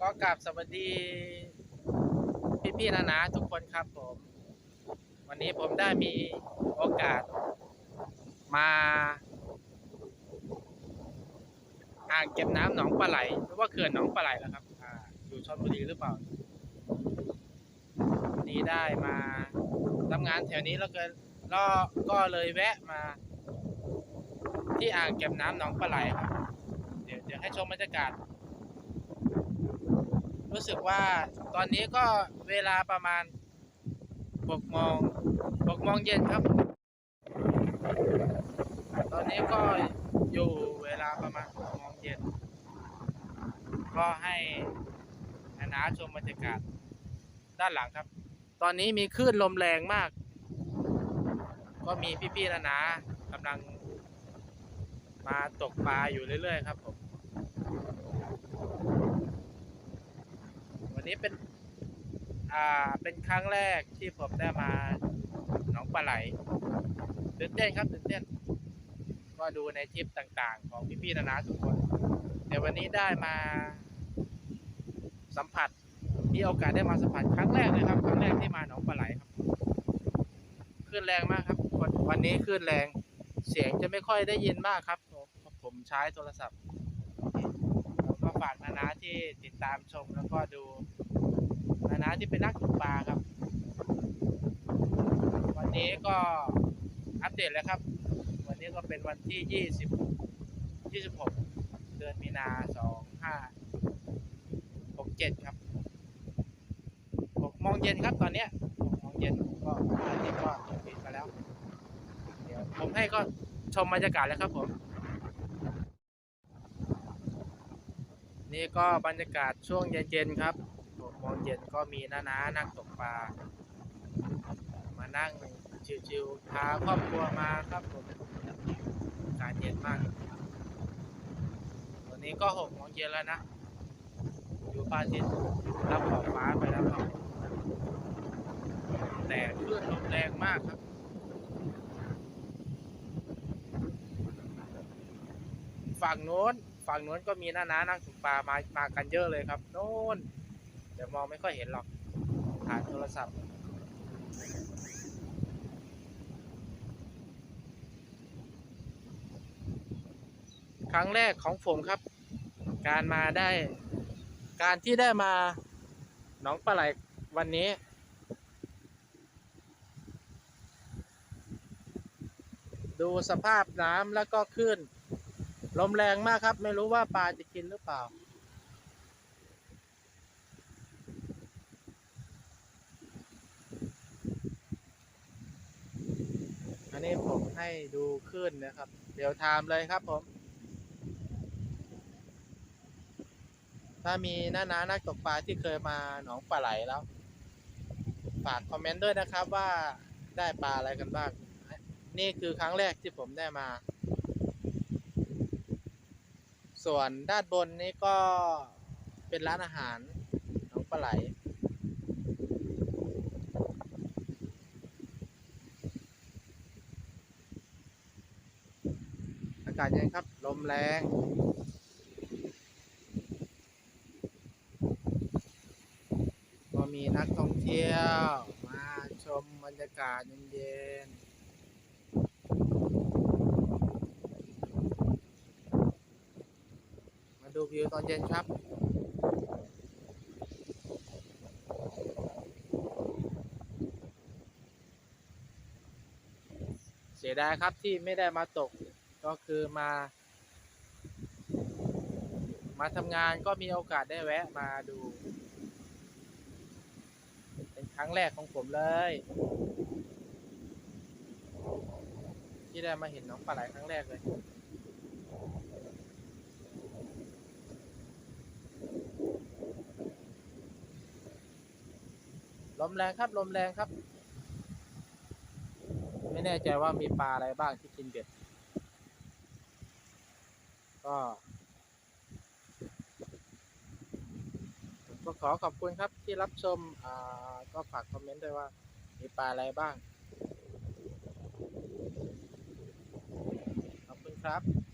ก็กราบสวัสดีพี่ๆนะนะทุกคนครับผม วันนี้ผมได้มีโอกาสมาอ่างเก็บน้ำหนองปลาไหลหรือว่าเขื่อนหนองปลาไหลแล้วครับออยู่ชลบุรีหรือเปล่า วันนี้ได้มาทำงานแถวนี้แล้วก็ก็ก็เลยแวะมา ที่อ่างเก็บน้ำหนองปลาไหลครับ เดี๋ยวเดี๋ยวให้ชมบรรยากาศ รู้สึกว่าตอนนี้ก็เวลาประมาณ 6โมง6โมงเย็นครับ ตอนนี้ก็อยู่เวลาประมาณ6โมงเย็น ก็ให้นานาชมบรรยากาศด้านหลังครับ ตอนนี้มีคลื่นลมแรงมาก ก็มีพี่ๆนานากำลังมาตกปลาอยู่เรื่อยๆครับผม วันนี้เป็น อ่าเป็นครั้งแรกที่ผมได้มาหนองปลาไหลตื่นเต้นครับตื่นเต้น ก็ดูในทริปต่างๆ ของพี่ๆนานาทุกคน แต่วันนี้ได้มาสัมผัสมีโอกาสได้มาสัมผัสครั้งแรกเลยครับ ครั้งแรกที่มาหนองปลาไหลครับคลื่นแรงมากครับวันวันนี้คลื่นแรงเสียงจะไม่ค่อยได้ยินมากครับ ผมผมใช้โทรศัพท์แล้วก็ฝากนานาที่ติดตามชมแล้วก็ดู นานาที่เป็นนักตกปลาครับ วันนี้ก็อัปเดตแล้วครับ วันนี้ก็เป็นวันที่ 20 26 เดือนมีนา2567 ครับ6โมงเย็นครับตอนเนี้ย6โมงเย็นก็อาทิตย์ก็ปิดไปแล้ว เดี๋ยวผมให้ก็ชมบรรยากาศแล้วครับผม นี่ก็บรรยากาศช่วงเย็นๆครับ เย็นก็มีน้านาๆนั่งตกปลา มานั่งชิวๆพาครอบครัวมาครับผมอากาศเย็นมากวันนี้ก็6โมงเย็นแล้วนะอยู่ปาจินรับขอบฟ้าไปแล้วครับแต่คลื่นลมแรงมากครับฝั่งโน้น ฝั่งโน้นก็มีน้านานั่งตกปลามามากันเยอะเลยครับ โน้น เดี๋ยวมองไม่ค่อยเห็นหรอกผ่านโทรศัพท์ครั้งแรกของผมครับ การมาได้ การที่ได้มาหนองปลาไหลวันนี้ ดูสภาพน้ำแล้วก็คลื่นลมแรงมากครับ ไม่รู้ว่าปลาจะกินหรือเปล่า นี้ผมให้ดูคลื่นนะครับ เดี๋ยวไทม์เลยครับผม ถ้ามีน้านานักตกปลาที่เคยมาหนองปลาไหลแล้ว ฝากคอมเมนต์ด้วยนะครับว่าได้ปลาอะไรกันบ้าง นี่คือครั้งแรกที่ผมได้มา ส่วนด้านบนนี้ก็เป็นร้านอาหารหนองปลาไหลากาศเย็นครับ ลมแรงก็มีนักท่องเที่ยว มาชมบรรยากาศเย็นๆมาดูวิวตอนเย็นครับ เสียดายครับที่ไม่ได้มาตก ก็คือมา มาทำงานก็มีโอกาสได้แวะมาดู เป็นครั้งแรกของผมเลย ที่ได้มาเห็นน้องปลาไหลครั้งแรกเลยลมแรงครับลมแรงครับ ไม่แน่ใจว่ามีปลาอะไรบ้างที่กินเบ็ด ก็ก็ขอขอบคุณครับที่รับชมอ่าก็ฝากคอมเมนต์ด้วยว่ามีปลาอะไรบ้าง ขอบคุณครับ